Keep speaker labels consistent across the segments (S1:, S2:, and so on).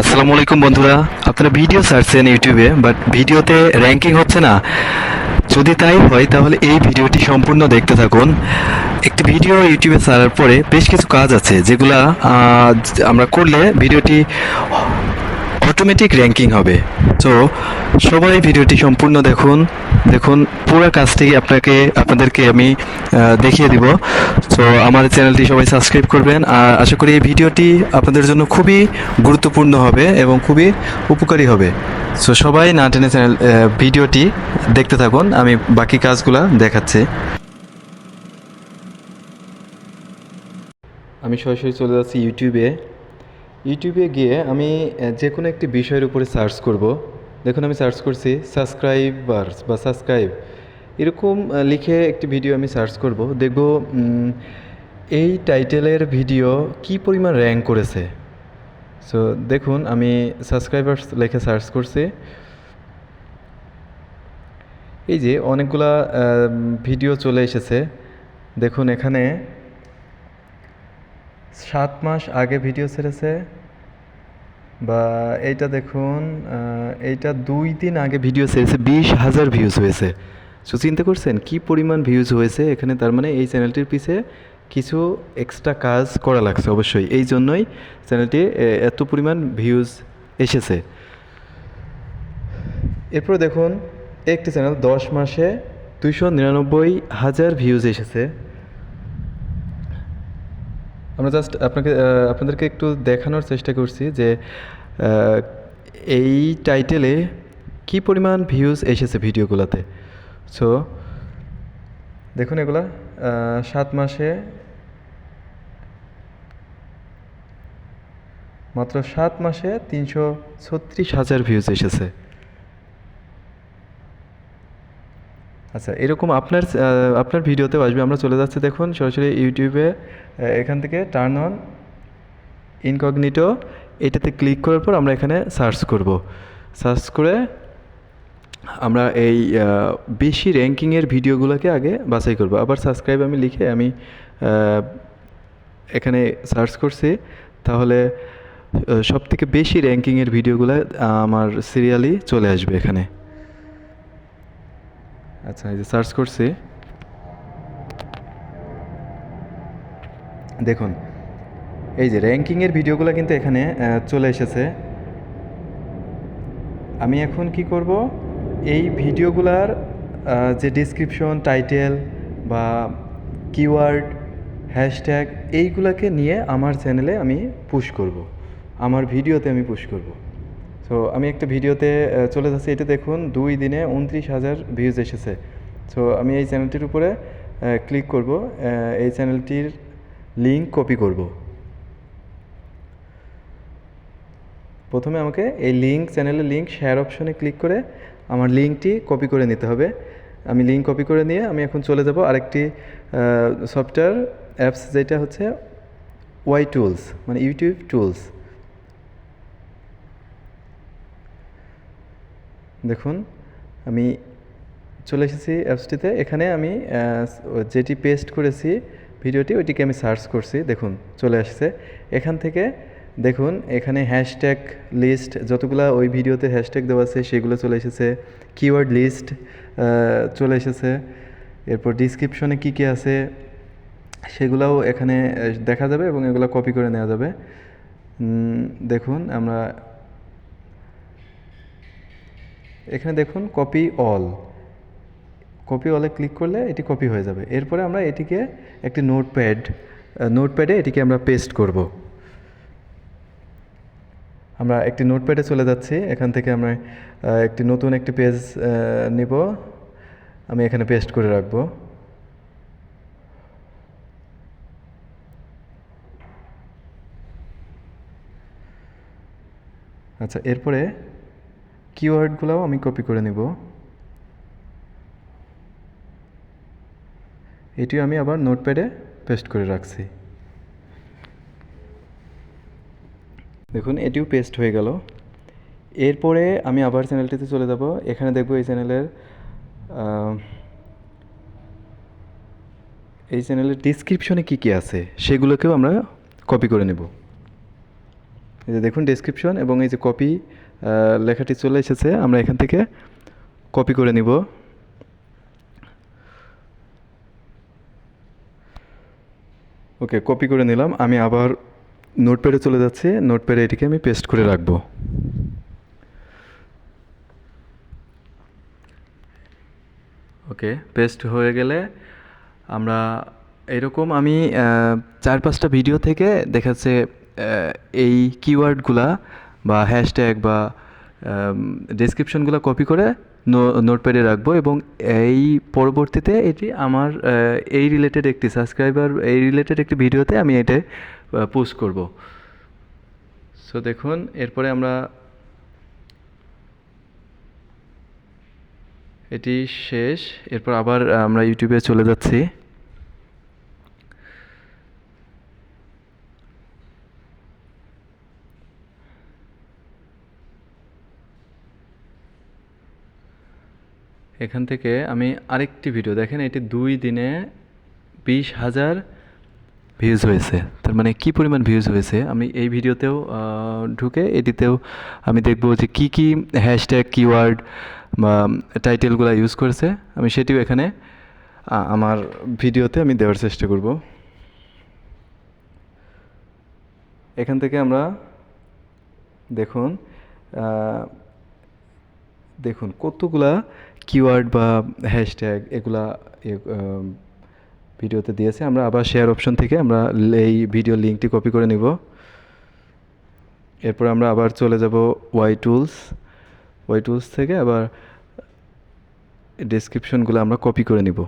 S1: আসসালামু আলাইকুম বন্ধুরা। আপনারা ভিডিও ছাড়ছেন ইউটিউবে বাট ভিডিওতে র্যাঙ্কিং হচ্ছে না। যদি তাই হয়, তাহলে এই ভিডিওটি সম্পূর্ণ দেখতে থাকুন। একটি ভিডিও ইউটিউবে ছাড়ার পরে বেশ কিছু কাজ আছে, যেগুলা আমরা করলে ভিডিওটি অটোমেটিক র্যাঙ্কিং হবে। তো সবাই ভিডিওটি সম্পূর্ণ দেখুন। দেখুন, পুরো কাজটি আপনাকে, আপনাদেরকে আমি দেখিয়ে দিব। তো আমার চ্যানেলটি সবাই সাবস্ক্রাইব করবেন। আর আশা করি এই ভিডিওটি আপনাদের জন্য খুবই গুরুত্বপূর্ণ হবে এবং খুবই উপকারী হবে। তো সবাই না টেনে চ্যানেল ভিডিওটি দেখতে থাকুন। আমি বাকি কাজগুলা দেখাচ্ছি। আমি সরাসরি চলে যাচ্ছি ইউটিউবে ইউটিউবে গিয়ে আমি যে কোনো একটি বিষয়ের উপরে সার্চ করব। দেখুন, আমি সার্চ করছি সাবস্ক্রাইবার্স বা সাবস্ক্রাইব এরকম লিখে একটি ভিডিও আমি সার্চ করব। দেখব এই টাইটেলের ভিডিও কি পরিমাণ র্যাঙ্ক করেছে। সো দেখুন, আমি সাবস্ক্রাইবার্স লিখে সার্চ করছি। এই যে, অনেকগুলা ভিডিও চলে এসেছে। দেখুন, এখানে সাত মাস আগে ভিডিও ছেড়েছে, বা এইটা দেখুন এইটা দুই দিন আগে ভিডিও ছেড়েছে, বিশ হাজার ভিউজ হয়েছে। সো চিন্তা করছেন, কি পরিমাণ ভিউজ হয়েছে? এখানে তার মানে এই চ্যানেলটির পিছে কিছু এক্সট্রা কাজ করা লাগছে অবশ্যই। এই জন্যই চ্যানেলটি এত পরিমাণ ভিউজ এসেছে। এরপর দেখুন, একটি চ্যানেল দশ মাসে দুইশো নিরানব্বই হাজার ভিউজ এসেছে। আমরা জাস্ট আপনাকে আপনাদেরকে একটু দেখানোর চেষ্টা করছি যে এই টাইটেলে কি পরিমাণ ভিউজ এসেছে ভিডিওগুলোতে সো দেখুন এগুলা সাত মাসে মাত্র সাত মাসে তিনশো ছত্রিশ হাজার ভিউজ এসেছে। আচ্ছা এরকম আপনার আপনার ভিডিওতেও আসবে। আমরা চলে যাচ্ছি দেখুন, সরাসরি ইউটিউবে এখান থেকে টার্ন অন ইনকগনিটো এটাতে ক্লিক করার পর আমরা এখানে সার্চ করব। সার্চ করে আমরা এই বেশি র্যাঙ্কিংয়ের ভিডিওগুলোকে আগে বাছাই করব। আবার সাবস্ক্রাইব আমি লিখে আমি এখানে সার্চ করছি। তাহলে সব থেকে বেশি র্যাঙ্কিংয়ের ভিডিওগুলো আমার সিরিয়ালি চলে আসবে এখানে। আচ্ছা এই যে সার্চ করছি। দেখুন, এই যে র্যাঙ্কিংয়ের ভিডিওগুলো কিন্তু এখানে চলে এসেছে। আমি এখন কি করব? এই ভিডিওগুলার যে ডিসক্রিপশন টাইটেল বা কিওয়ার্ড হ্যাশট্যাগ এইগুলাকে নিয়ে আমার চ্যানেলে আমি পুশ করব। আমার ভিডিওতে আমি পুশ করব। সো আমি একটা ভিডিওতে চলে যাচ্ছি। এটা দেখুন, দুই দিনে উনত্রিশ হাজার ভিউজ এসেছে। সো আমি এই চ্যানেলটির উপরে ক্লিক করব। এই চ্যানেলটির লিঙ্ক কপি করব। প্রথমে আমাকে এই লিঙ্ক চ্যানেলের লিঙ্ক শেয়ার অপশনে ক্লিক করে আমার লিঙ্কটি কপি করে নিতে হবে। আমি লিঙ্ক কপি করে নিয়ে আমি এখন চলে যাব আরেকটি সফটওয়্যার অ্যাপস যেটা হচ্ছে ওয়াই টুলস মানে ইউটিউব টুলস দেখুন, আমি চলে এসেছি অ্যাপসটিতে। এখানে আমি যেটি পেস্ট করেছি ভিডিওটি, ওইটিকে আমি সার্চ করছি। দেখুন, চলে আসছে। এখান থেকে দেখুন, এখানে হ্যাশট্যাগ লিস্ট যতগুলা ওই ভিডিওতে হ্যাশট্যাগ দেওয়া আছে, সেগুলো চলে এসেছে। কিওয়ার্ড লিস্ট চলে এসেছে। এরপর ডিসক্রিপশনে কী কী আছে, সেগুলোও এখানে দেখা যাবে এবং এগুলো কপি করে নেওয়া যাবে। দেখুন, আমরা এখানে দেখুন কপি অল কপি অলে ক্লিক করলে এটি কপি হয়ে যাবে। এরপরে আমরা এটিকে একটি নোটপ্যাড নোটপ্যাডে এটিকে আমরা পেস্ট করব। আমরা একটি নোটপ্যাডে চলে যাচ্ছি। এখান থেকে আমরা একটি নতুন একটি পেজ নেব। আমি এখানে পেস্ট করে রাখব। আচ্ছা এরপরে কিওয়ার্ডগুলোও আমি কপি করে নেব। এটিও আমি আবার নোটপ্যাডে পেস্ট করে রাখছি। দেখুন, এটিও পেস্ট হয়ে গেল। এরপরে আমি আবার চ্যানেলটিতে চলে যাব। এখানে দেখব এই চ্যানেলের এই চ্যানেলের ডিসক্রিপশনে কী কী আছে? সেগুলোকেও আমরা কপি করে নেব। এই যে দেখুন ডেসক্রিপশন এবং এই যে কপি লেখাটি চলে এসেছে। আমরা এখান থেকে কপি করে নিব। ওকে কপি করে নিলাম। আমি আবার নোটপ্যাডে চলে যাচ্ছি। নোটপ্যাডে এটিকে আমি পেস্ট করে রাখব। ওকে পেস্ট হয়ে গেলে আমরা এরকম আমি চার পাঁচটা ভিডিও থেকে দেখাচ্ছে এই কিওয়ার্ডগুলা বা হ্যাশট্যাগ বা ডেসক্রিপশনগুলো কপি করে নোটপ্যাডে রাখব এবং এই পরবর্তীতে এটি আমার এই রিলেটেড একটি সাবস্ক্রাইবার এই রিলেটেড একটি ভিডিওতে আমি এটা পোস্ট করব। সো দেখুন, এরপরে আমরা এটি শেষ। এরপর আবার আমরা ইউটিউবে চলে যাচ্ছি। এখান থেকে আমি আরেকটি ভিডিও দেখেন এটি দুই দিনে বিশ হাজার ভিউজ হয়েছে। তার মানে কি পরিমাণ ভিউজ হয়েছে? আমি এই ভিডিওতেও ঢুকে এটিতেও আমি দেখব যে কি কি হ্যাশট্যাগ কিওয়ার্ড বা টাইটেলগুলো ইউজ করেছে। আমি সেটিও এখানে আমার ভিডিওতে আমি দেওয়ার চেষ্টা করব। এখান থেকে আমরা দেখুন দেখুন, কতগুলা কিওয়ার্ড বা হ্যাশট্যাগ এগুলা ভিডিওতে দিয়েছে। আমরা আবার শেয়ার অপশন থেকে আমরা এই ভিডিও লিঙ্কটি কপি করে নিব। এরপর আমরা আবার চলে যাব ওয়াই টুলস ওয়াই টুলস থেকে আবার ডিসক্রিপশনগুলো আমরা কপি করে নিব।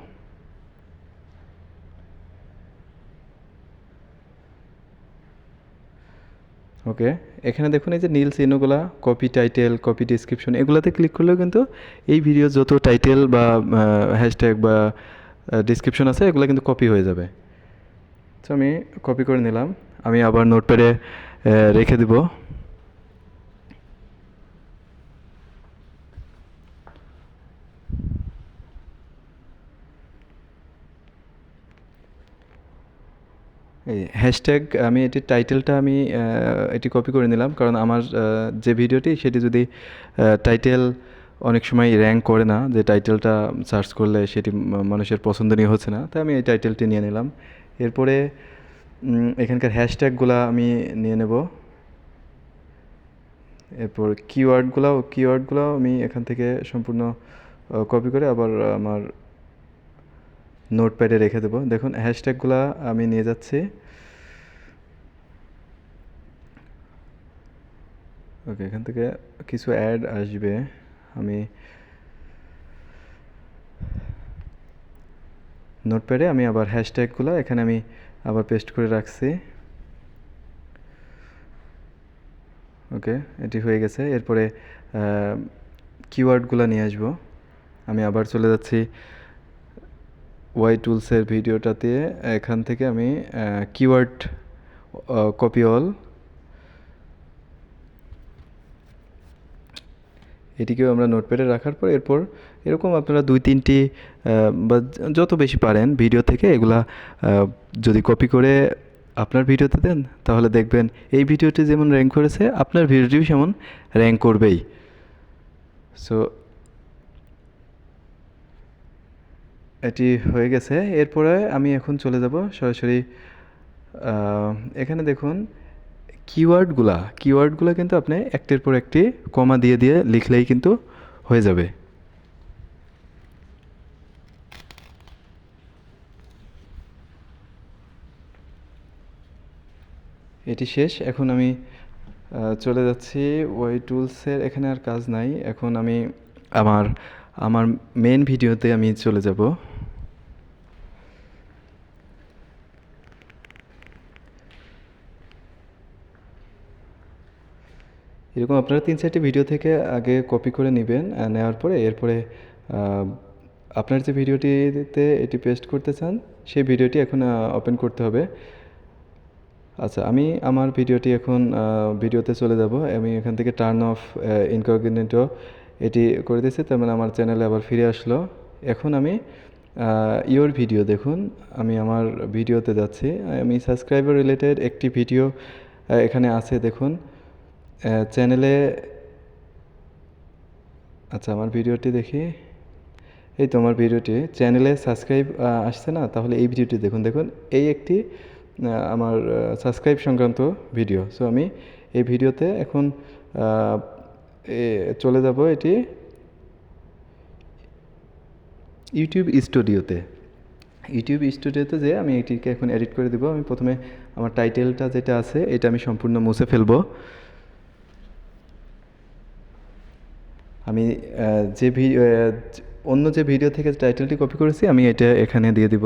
S1: ওকে, এখানে দেখুন এই যে নীল চিহ্নগুলা কপি টাইটেল কপি ডিসক্রিপশন এগুলাতে ক্লিক করলেও কিন্তু এই ভিডিও যত টাইটেল বা হ্যাশট্যাগ বা ডিসক্রিপশন আছে, এগুলো কিন্তু কপি হয়ে যাবে। তো আমি কপি করে নিলাম। আমি আবার নোটপ্যাডে রেখে দিব। এই হ্যাশট্যাগ আমি এটির টাইটেলটা আমি এটি কপি করে নিলাম। কারণ আমার যে ভিডিওটি সেটি যদি টাইটেল অনেক সময় র্যাঙ্ক করে না, যে টাইটেলটা সার্চ করলে সেটি মানুষের পছন্দনীয় হচ্ছে না, তাই আমি এই টাইটেলটি নিয়ে নিলাম। এরপরে এখানকার হ্যাশট্যাগুলা আমি নিয়ে নেব। এরপর কিওয়ার্ডগুলাও কিওয়ার্ডগুলাও আমি এখান থেকে সম্পূর্ণ কপি করে আবার আমার নোটপ্যাডে রেখে দেবো। দেখুন হ্যাশট্যাগুলা আমি নিয়ে যাচ্ছি। ওকে, এখান থেকে কিছু অ্যাড আসবে। আমি নোটপ্যাডে আমি আবার হ্যাশট্যাগুলো এখানে আমি আবার পেস্ট করে রাখছি। ওকে, এটি হয়ে গেছে। এরপরে কিওয়ার্ডগুলো নিয়ে আসব। আমি আবার চলে যাচ্ছি ওয়াই টুলসের ভিডিওটাতে এখান থেকে আমি কিওয়ার্ড কপি অল এটিকেও আমরা নোটপ্যাডে রাখার পর এরপর এরকম আপনারা দুই, তিনটি বা যত বেশি পারেন ভিডিও থেকে এগুলা যদি কপি করে আপনার ভিডিওতে দেন, তাহলে দেখবেন এই ভিডিওটি যেমন র্যাঙ্ক করেছে, আপনার ভিডিওটিও সেমন র্যাঙ্ক করবেই। সো এটি হয়ে গেছে। এরপরে আমি এখন চলে যাব সরাসরি এখানে দেখুন কিওয়ার্ডগুলা। কিওয়ার্ডগুলো কিন্তু আপনি একটির পর একটি কমা দিয়ে দিয়ে লিখলেই কিন্তু হয়ে যাবে। এটি শেষ। এখন আমি চলে যাচ্ছি। ওই টুলসের এখানে আর কাজ নাই। এখন আমি আমার আমার মেন ভিডিওতে আমি চলে যাব। এরকম আপনারা তিন চারটি ভিডিও থেকে আগে কপি করে নেবেন নেওয়ার পরে এরপরে আপনার যে ভিডিওটিতে এটি পেস্ট করতে চান, সেই ভিডিওটি এখন ওপেন করতে হবে। আচ্ছা আমি আমার ভিডিওটি এখন ভিডিওতে চলে যাব। আমি এখান থেকে টার্ন অফ ইনকগনিটো এটি করে দিয়েছি, তার মানে আমার চ্যানেলে আবার ফিরে আসলো। এখন আমি ইওর ভিডিও দেখুন। আমি আমার ভিডিওতে যাচ্ছি। আমি সাবস্ক্রাইবার রিলেটেড একটি ভিডিও এখানে আছে, দেখুন। চ্যানেলে আচ্ছা আমার ভিডিওটি দেখি। এই তো আমার ভিডিওটি চ্যানেলে সাবস্ক্রাইব আসছে না, তাহলে এই ভিডিওটি দেখুন। দেখুন, এই একটি আমার সাবস্ক্রাইব সংক্রান্ত ভিডিও সো আমি এই ভিডিওতে এখন চলে যাব এটি। ইউটিউব স্টুডিওতে ইউটিউব স্টুডিওতে যে আমি এটিকে এখন এডিট করে দিব, আমি প্রথমে আমার টাইটেলটা যেটা আছে, এটা আমি সম্পূর্ণ মুছে ফেলব। আমি যে অন্য যে ভিডিও থেকে টাইটেলটি কপি করেছি, আমি এটা এখানে দিয়ে দিব।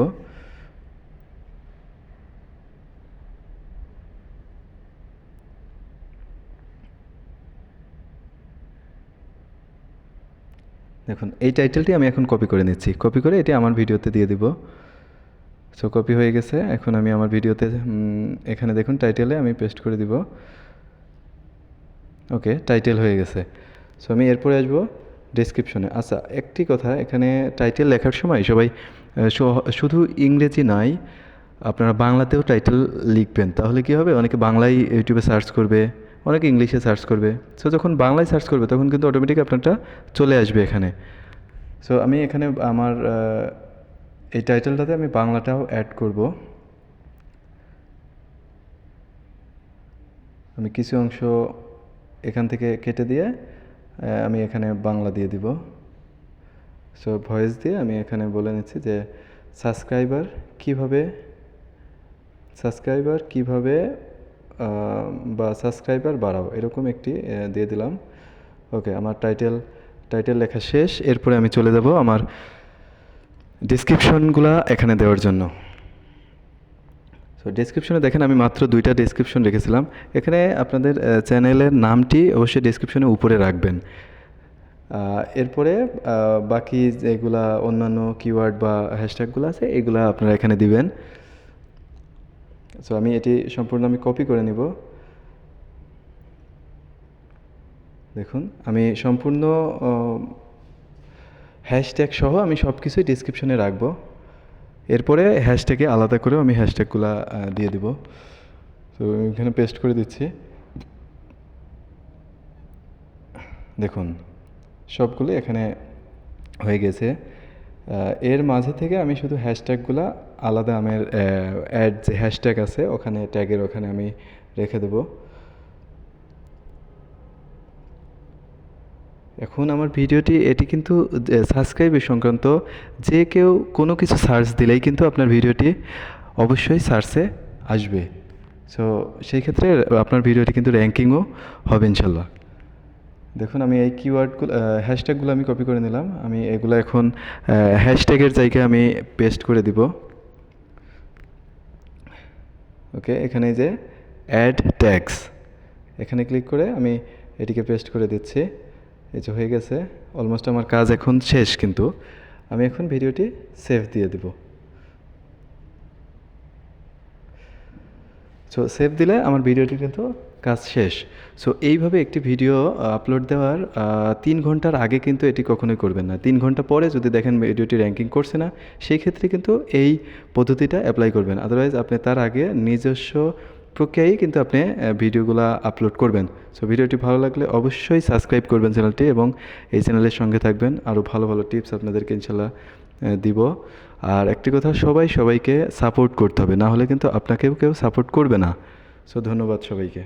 S1: দেখুন, এই টাইটেলটি আমি এখন কপি করে নিচ্ছি। কপি করে এটি আমার ভিডিওতে দিয়ে দিব। সো কপি হয়ে গেছে। এখন আমি আমার ভিডিওতে এখানে দেখুন টাইটেলে আমি পেস্ট করে দিব। ওকে টাইটেল হয়ে গেছে। সো আমি এরপরে আসব ডেসক্রিপশনে আচ্ছা একটি কথা, এখানে টাইটেল লেখার সময় সবাই শুধু ইংরেজি নয় আপনারা বাংলাতেও টাইটেল লিখবেন। তাহলে কি হবে? অনেকে বাংলায় ইউটিউবে সার্চ করবে। অনেকে ইংলিশে সার্চ করবে। সো যখন বাংলায় সার্চ করবে, তখন কিন্তু অটোমেটিক আপনারটা চলে আসবে এখানে। সো আমি এখানে আমার এই টাইটেলটাতে আমি বাংলাটাও অ্যাড করব। আমি কিছু অংশ এখান থেকে কেটে দিয়ে আমি এখানে বাংলা দিয়ে দিব। সো ভয়েস দিয়ে আমি এখানে বলে নিচ্ছি যে সাবস্ক্রাইবার কীভাবে সাবস্ক্রাইবার কীভাবে বা সাবস্ক্রাইবার বাড়াও, এরকম একটি দিয়ে দিলাম। ওকে আমার টাইটেল টাইটেল লেখা শেষ। এরপরে আমি চলে যাব আমার ডিসক্রিপশনগুলা এখানে দেওয়ার জন্য। সো ডেসক্রিপশনে দেখেন আমি মাত্র দুইটা ডেসক্রিপশন রেখেছিলাম। এখানে আপনাদের চ্যানেলের নামটি অবশ্যই ডেসক্রিপশনে উপরে রাখবেন। এরপরে বাকি যেগুলা অন্যান্য কিওয়ার্ড বা হ্যাশট্যাগুলো আছে, এগুলা আপনারা এখানে দিবেন। সো আমি এটি সম্পূর্ণ আমি কপি করে নিব। দেখুন, আমি সম্পূর্ণ হ্যাশট্যাগ সহ আমি সব কিছুই ডিসক্রিপশনে রাখব। এরপরে হ্যাশট্যাগে আলাদা করেও আমি হ্যাশট্যাগুলো দিয়ে দিব। তো এখানে পেস্ট করে দিচ্ছি। দেখুন সবগুলো এখানে হয়ে গেছে। এর মাঝে থেকে আমি শুধু হ্যাশট্যাগুলো আলাদা আমার অ্যাড যে হ্যাশট্যাগ আছে, ওখানে ট্যাগের ওখানে আমি রেখে দেবো। এখন আমার ভিডিওটি, এটি কিন্তু সাবস্ক্রাইবের সংক্রান্ত যে কেউ কোনো কিছু সার্চ দিলেই কিন্তু আপনার ভিডিওটি অবশ্যই সার্চে আসবে। সো সেই ক্ষেত্রে আপনার ভিডিওটি কিন্তু র্যাঙ্কিংও হবে ইনশাল্লাহ। দেখুন, আমি এই কিওয়ার্ডগুলো হ্যাশট্যাগুলো আমি কপি করে নিলাম। আমি এগুলো এখন হ্যাশট্যাগের জায়গায় আমি পেস্ট করে দিব। ওকে এখানে যে অ্যাড ট্যাক্স এখানে ক্লিক করে আমি এটিকে পেস্ট করে দিচ্ছি। এই যে হয়ে গেছে। অলমোস্ট আমার কাজ এখন শেষ কিন্তু। আমি এখন ভিডিওটি সেভ দিয়ে দেব। সো সেভ দিলে আমার ভিডিওটি কিন্তু কাজ শেষ। সো এইভাবে একটি ভিডিও আপলোড দেওয়ার তিন ঘণ্টার আগে কিন্তু এটি কখনোই করবেন না। তিন ঘণ্টা পরে যদি দেখেন ভিডিওটি র্যাঙ্কিং করছে না, সেই ক্ষেত্রে কিন্তু এই পদ্ধতিটা অ্যাপ্লাই করবেন। আদারওয়াইজ আপনি তার আগে নিজস্ব প্রক্রিয়ায় কিন্তু আপনি ভিডিওগুলো আপলোড করবেন। সো ভিডিওটি ভালো লাগলে অবশ্যই সাবস্ক্রাইব করবেন চ্যানেলটি এবং এই চ্যানেলের সঙ্গে থাকবেন। আরও ভালো ভালো টিপস আপনাদেরকে ইনশাল্লাহ দিব। আর একটি কথা, সবাই সবাইকে সাপোর্ট করতে হবে। না হলে কিন্তু আপনাকেও কেউ সাপোর্ট করবে না। সো ধন্যবাদ সবাইকে।